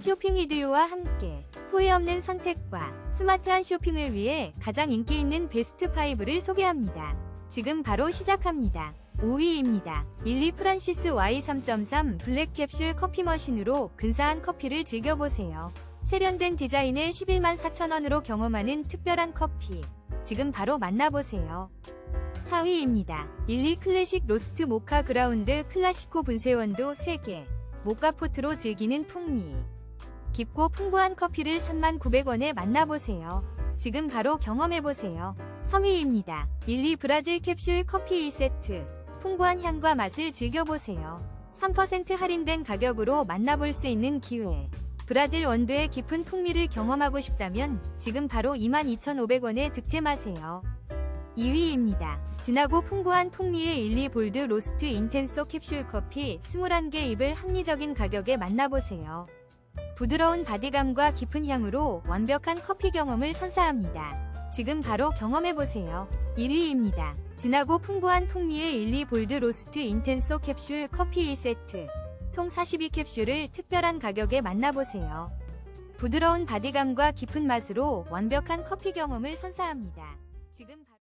쇼핑 이디오와 함께 후회 없는 선택과 스마트한 쇼핑을 위해 가장 인기 있는 베스트 5를 소개합니다. 지금 바로 시작합니다. 5위입니다. 일리 프란시스 Y3.3 블랙 캡슐 커피 머신으로 근사한 커피를 즐겨보세요. 세련된 디자인을 11만 4천원으로 경험하는 특별한 커피. 지금 바로 만나보세요. 4위입니다. 일리 클래식 로스트 모카 그라운드 클라시코 분쇄원도 3개. 모카포트로 즐기는 풍미. 깊고 풍부한 커피를 39,900원에 만나보세요. 지금 바로 경험해보세요. 3위입니다. 일리 브라질 캡슐 커피 2세트. 풍부한 향과 맛을 즐겨보세요. 3% 할인된 가격으로 만나볼 수 있는 기회. 브라질 원두의 깊은 풍미를 경험하고 싶다면 지금 바로 22,500원에 득템하세요. 2위입니다. 진하고 풍부한 풍미의 일리 볼드 로스트 인텐소 캡슐 커피 21개 입을 합리적인 가격에 만나보세요. 부드러운 바디감과 깊은 향으로 완벽한 커피 경험을 선사합니다. 지금 바로 경험해보세요. 1위입니다. 진하고 풍부한 풍미의 일리 볼드 로스트 인텐소 캡슐 커피 2세트 총 42캡슐을 특별한 가격에 만나보세요. 부드러운 바디감과 깊은 맛으로 완벽한 커피 경험을 선사합니다. 지금 바로